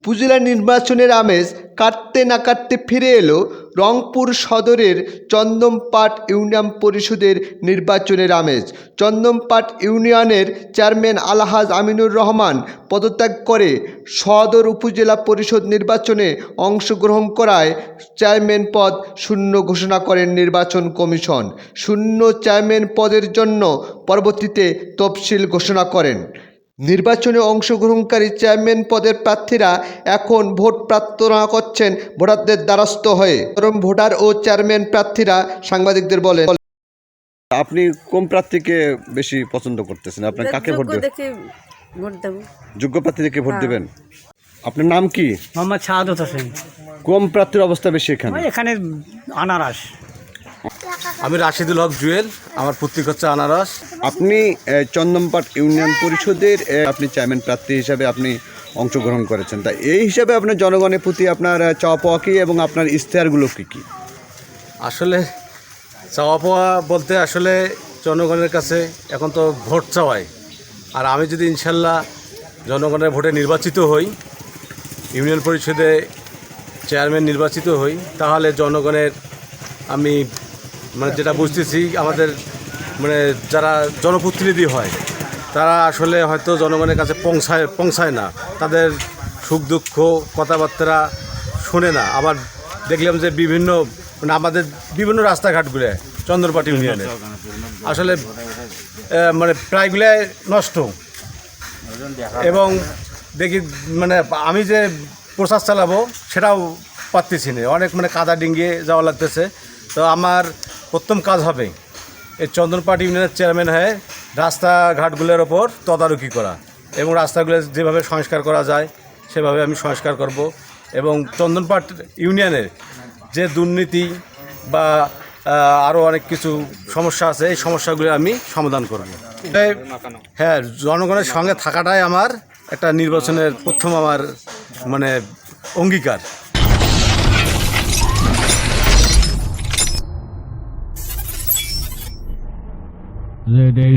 উপজেলা নির্বাচনের আমেজ কাটতে না কাটতে ফিরে এলো রংপুর সদরের চন্দমপাট ইউনিয়ন পরিষদের নির্বাচনের আমেজ। চন্দমপাট ইউনিয়নের চেয়ারম্যান আলহাজ আমিনুর রহমান পদত্যাগ করে সদর উপজেলা পরিষদ নির্বাচনে অংশগ্রহণ করায় চেয়ারম্যান পদ শূন্য ঘোষণা করেন নির্বাচন কমিশন। শূন্য চেয়ারম্যান পদের জন্য পরবর্তীতে তফসিল ঘোষণা করেন। নির্বাচনে অংশগ্রহণকারী চেয়ারম্যান পদের প্রার্থীরা এখন ভোট প্রার্থনা করছেন ভোটারদের দ্বারস্থ হয়ে। কারণ ভোটার ও চেয়ারম্যান প্রার্থীরা সাংবাদিকদের বলেন আপনি কোন প্রার্থীকে বেশি পছন্দ করতেছেন? আপনার কাকে ভোট যোগ্য দেবেন? দেখে ভোট দেবো। যোগ্য প্রার্থীকে ভোট হ্যাঁ। দেবেন? আপনার নাম কি? মোহাম্মদ শাহাদত হোসেন। কোন প্রার্থীর অবস্থা বেশি এখানে? এখানে আনারস। আমি রাশিদুল হক জুয়েল আমার পুত্রিক হচ্ছে আনারস। আপনি আহ, চন্দনপাট ইউনিয়ন পরিষদের আপনি চেয়ারম্যান প্রার্থী হিসাবে আপনি অংশগ্রহণ করেছেন। তা এই হিসাবে আপনার জনগণের প্রতি আপনার চাওয়া পাওয়া কি এবং আপনার ইশতেহারগুলো কী কী? আসলে চাওয়া পাওয়া বলতে আসলে জনগণের কাছে এখন তো ভোট চাওয়াই। আর আমি যদি ইনশাল্লাহ জনগণের ভোটে নির্বাচিত হই ইউনিয়ন পরিষদে চেয়ারম্যান নির্বাচিত হই তাহলে জনগণের আমি মানে যেটা বুঝতেছি, আমাদের মানে যারা জনপ্রতিনিধি হয়, তারা আসলে হয়তো জনগণের কাছে পৌঁছায় পৌঁছায় না। তাদের সুখ দুঃখ, কথাবার্তা শোনে না। আবার দেখলাম যে বিভিন্ন মানে আমাদের বিভিন্ন রাস্তাঘাটগুলো চন্দ্রপাটি ইউনিয়নে, আসলে মানে প্রায়গুলাই নষ্ট। এবং দেখি মানে আমি যে প্রচার চালাবো, সেটাও পারতেছি না। অনেক মানে কাদা ডিঙ্গিয়ে যাওয়া লাগতেছে। তো আমার প্রথম কাজ হবে এই চন্দনপাট ইউনিয়নের চেয়ারম্যান হয়ে রাস্তাঘাটগুলোর ওপর তদারকি করা এবং রাস্তাগুলো যেভাবে সংস্কার করা যায়, সেভাবে আমি সংস্কার করব এবং চন্দনপাট ইউনিয়নের যে দুর্নীতি বা আরও অনেক কিছু সমস্যা আছে, এই সমস্যাগুলো আমি সমাধান করব। হ্যাঁ জনগণের সঙ্গে থাকাটাই আমার একটা নির্বাচনের প্রথম আমার মানে অঙ্গীকার। the day